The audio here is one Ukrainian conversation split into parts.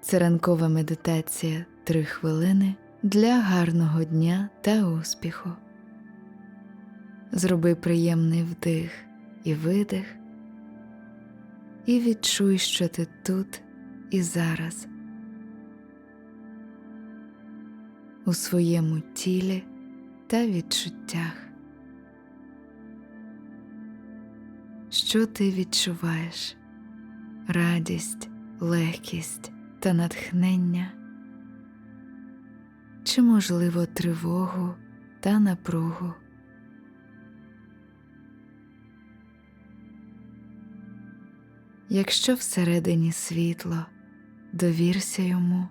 Це ранкова медитація 3 хвилини для гарного дня та успіху. Зроби приємний вдих і видих, і відчуй, що ти тут і зараз, у своєму тілі та відчуттях. Що ти відчуваєш? Радість, легкість та натхнення, чи, можливо, тривогу та напругу. Якщо всередині світло, довірся йому,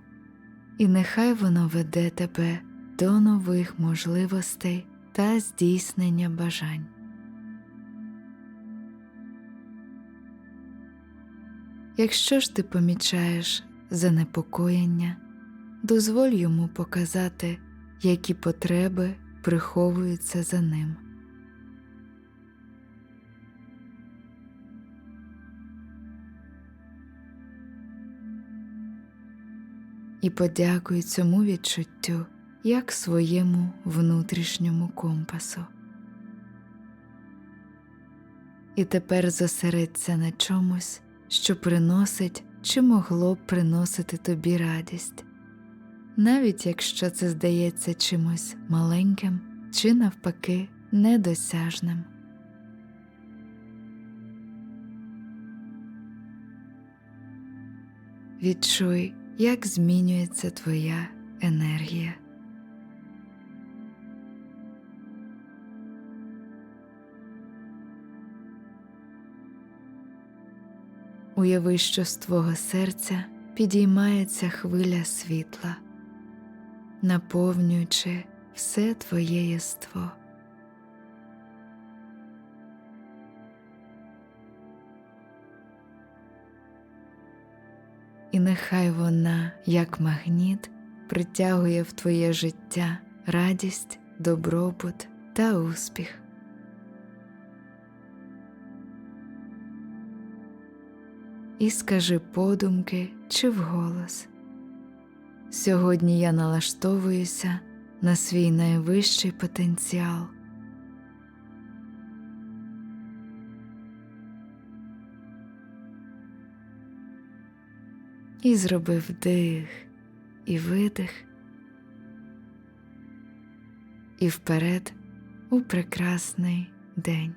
і нехай воно веде тебе до нових можливостей та здійснення бажань. Якщо ж ти помічаєш занепокоєння, дозволь йому показати, які потреби приховуються за ним. І подякуй цьому відчуттю як своєму внутрішньому компасу. І тепер зосередься на чомусь, що приносить чи могло б приносити тобі радість, навіть якщо це здається чимось маленьким чи навпаки недосяжним. Відчуй, як змінюється твоя енергія. Уяви, що з твого серця підіймається хвиля світла, наповнюючи все твоє єство. І нехай вона, як магніт, притягує в твоє життя радість, добробут та успіх. І скажи подумки чи вголос. Сьогодні я налаштовуюся на свій найвищий потенціал. І зроби вдих і видих, і вперед у прекрасний день.